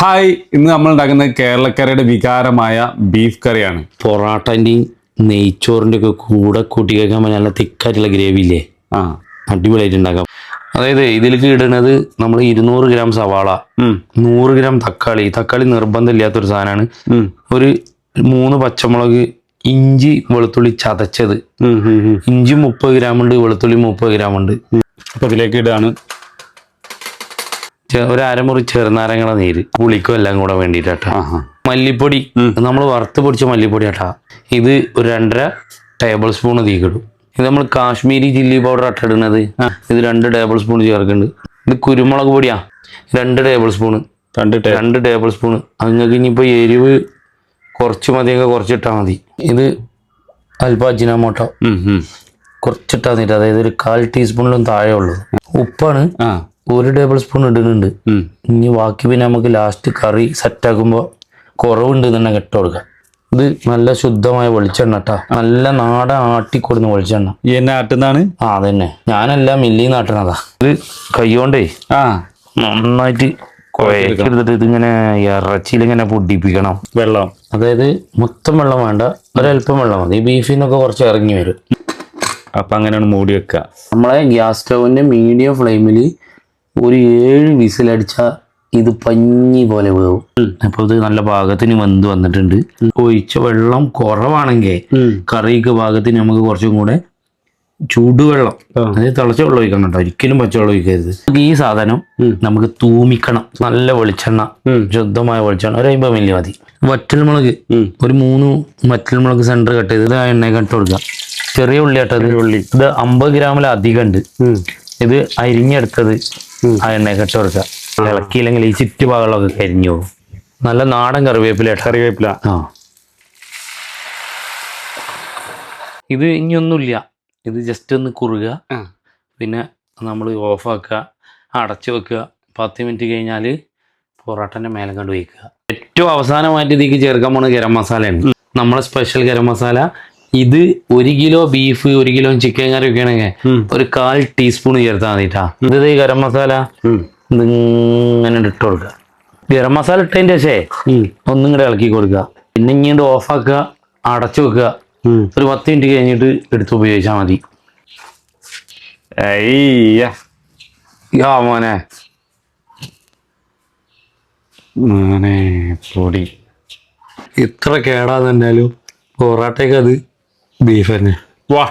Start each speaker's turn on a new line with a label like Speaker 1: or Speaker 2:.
Speaker 1: Hi ഇന്ന് നമ്മൾ ഉണ്ടാക്കുന്നത് കേരളക്കരയുടെ വികാരമായ ബീഫ് കറിയാണ്.
Speaker 2: പൊറാട്ടന്റെയും നെയ്ച്ചോറിന്റെ ഒക്കെ കൂടെ കൂട്ടി കഴിക്കാൻ നല്ല തിക്കായിട്ടുള്ള ഗ്രേവി ഇല്ലേ?
Speaker 1: ആ.
Speaker 2: അടിപൊളിയായിട്ട് ഉണ്ടാക്കാം അതായത് ഇതിലേക്ക് ഇടുന്നത് നമ്മൾ ഇരുന്നൂറ് ഗ്രാം സവാള നൂറ് ഗ്രാം തക്കാളി. തക്കാളി നിർബന്ധമില്ലാത്തൊരു സാധനമാണ്. ഒരു മൂന്ന് പച്ചമുളക് ഇഞ്ചി വെളുത്തുള്ളി ചതച്ചത്. ഇഞ്ചി മുപ്പത് ഗ്രാം ഉണ്ട് വെളുത്തുള്ളി മുപ്പത് ഗ്രാം ഉണ്ട്.
Speaker 1: അപ്പൊ ഇതിലേക്ക് ഇടാണ്
Speaker 2: ഒരു അരമുറി ചെറുനാരങ്ങളെ നീര് പുളിക്കും എല്ലാം കൂടെ വേണ്ടിയിട്ടാ മല്ലിപ്പൊടി നമ്മൾ വറുത്ത് പൊടിച്ച മല്ലിപ്പൊടി ആട്ടാ ഇത് ഒരു രണ്ടര ടേബിൾ സ്പൂൺ തീക്കിടും. ഇത് നമ്മൾ കാശ്മീരി ചില്ലി പൗഡർ അട്ടിടുന്നത് ഇത് രണ്ട് ടേബിൾ സ്പൂൺ ചേർക്കുന്നുണ്ട്. ഇത് കുരുമുളക് പൊടിയാ. രണ്ട് ടേബിൾ സ്പൂണ്
Speaker 1: രണ്ട്
Speaker 2: രണ്ട് ടേബിൾ സ്പൂണ് നിങ്ങൾക്ക് ഇനിയിപ്പോൾ എരിവ് കുറച്ച് മതിയൊക്കെ കുറച്ചിട്ടാൽ മതി. ഇത് അല്പം അജിനാമോട്ടോ
Speaker 1: കുറച്ചിട്ടാ.
Speaker 2: കുറച്ചിട്ടാൽ മതി. അതായത് ഒരു കാൽ ടീസ്പൂണിലും താഴെ ഉള്ളത് ഉപ്പാണ്
Speaker 1: ആ.
Speaker 2: ഒരു ടേബിൾ സ്പൂൺ ഇടുന്നുണ്ട്. ഇനി ബാക്കി പിന്നെ നമുക്ക് ലാസ്റ്റ് കറി സെറ്റാക്കുമ്പോൾ കുറവുണ്ട് തന്നെ ഇട്ട് കൊടുക്കാം. ഇത് നല്ല ശുദ്ധമായ വെളിച്ചെണ്ണ കേട്ടാ നല്ല നാടൻ ആട്ടിക്കൊടുന്ന വെളിച്ചെണ്ണ.
Speaker 1: ഈ എന്നെ ആട്ടുന്നതാണ്?
Speaker 2: ആ അതന്നെ. ഞാനല്ല മില്ലി നാട്ടണതാ ഇത് കൈകൊണ്ടേ
Speaker 1: ആ.
Speaker 2: നന്നായിട്ട് കുഴക്കെടുത്തിട്ട് ഇതിങ്ങനെ ഇറച്ചിയിൽ ഇങ്ങനെ പൊടിപ്പിക്കണം.
Speaker 1: വെള്ളം.
Speaker 2: അതായത് മൊത്തം വെള്ളം വേണ്ട. ഒരല്പം വെള്ളം മതി. ബീഫിൽ നിന്നൊക്കെ കുറച്ച് ഇറങ്ങി വരും.
Speaker 1: അപ്പൊ അങ്ങനെയാണ് മൂടി വെക്കുക
Speaker 2: നമ്മളെ ഗ്യാസ് സ്റ്റൗവിന്റെ മീഡിയം ഫ്ലെയിമിൽ ഒരു ഏഴ് വിസിലടിച്ചാൽ ഇത് പഞ്ഞി പോലെ വേവും അപ്പോൾ ഇത് നല്ല പാകത്തിന് വെന്ത് വന്നിട്ടുണ്ട്. ഒഴിച്ച വെള്ളം കുറവാണെങ്കിൽ കറിക്ക് പാകത്തിന് നമുക്ക് കുറച്ചും കൂടെ ചൂടുവെള്ളം. അതായത് തിളച്ച വെള്ളം ഒഴിക്കണം കേട്ടോ. ഒരിക്കലും പച്ചവെള്ളം ഒഴിക്കരുത്. ഈ സാധനം നമുക്ക് തൂമിക്കണം. നല്ല വെളിച്ചെണ്ണ. ശുദ്ധമായ വെളിച്ചെണ്ണ ഒരു അമ്പത് മില്ലി മതി. വറ്റൽമുളക്. ഒരു മൂന്ന് വറ്റൽമുളക് സെന്റർ കട്ട് ചെയ്ത് ആ എണ്ണയൊക്കെ ഇട്ട് കൊടുക്കുക. ചെറിയ ഉള്ളി കേട്ടത് ഉള്ളി. ഇത് അമ്പത് ഗ്രാമിൽ അധികം ഉണ്ട് ഇത് അരിഞ്ഞെടുത്തത് ആ എണ്ണ കട്ട് കൊടുക്കുക. ഇളക്കിയില്ലെങ്കിൽ ഈ ചുറ്റുഭാഗങ്ങളൊക്കെ കരിഞ്ഞു പോകും. നല്ല നാടൻ കറിവേപ്പില
Speaker 1: കറിവേപ്പില.
Speaker 2: ആ. ഇത് ഇനിയൊന്നുമില്ല. ഇത് ജസ്റ്റ് ഒന്ന് കുറുക. പിന്നെ നമ്മൾ ഓഫാക്കുക അടച്ചു വെക്കുക. പത്ത് മിനിറ്റ് കഴിഞ്ഞാൽ പൊറോട്ടന്റെ മേലെ കണ്ട് വയ്ക്കുക. ഏറ്റവും അവസാനമായിട്ട് ഇതിലേക്ക് ചേർക്കാൻ പോണ ഗരം മസാലയാണ്. നമ്മളെ സ്പെഷ്യൽ ഗരം മസാല ഇത് ഒരു കിലോ ബീഫ് ഒരു കിലോ ചിക്കൻ കറി
Speaker 1: വെക്കണെങ്കിൽ
Speaker 2: ഒരു കാൽ ടീസ്പൂൺ ചേർത്താൽ മതിട്ടാ ഇത് ഈ ഗരം മസാല.
Speaker 1: ഇങ്ങനെ
Speaker 2: ഇതിങ്ങനെ ഇട്ട് കൊടുക്കുക ഗരം മസാല ഇട്ടതിന്റെ ശേ. ഒന്നും കൂടെ ഇളക്കി കൊടുക്കുക പിന്നെ ഇങ്ങോട്ട് ഓഫാക്കുക അടച്ചു വെക്കുക. ഒരു പത്ത് മിനിറ്റ് കഴിഞ്ഞിട്ട് എടുത്ത് ഉപയോഗിച്ചാൽ മതി. യാ മോനെ.
Speaker 1: മോനെ പൊടി.
Speaker 2: ഇത്ര തന്നെയാലും പൊറാട്ടയ്ക്ക് അത് ബീഫ് തന്നെ
Speaker 1: വാ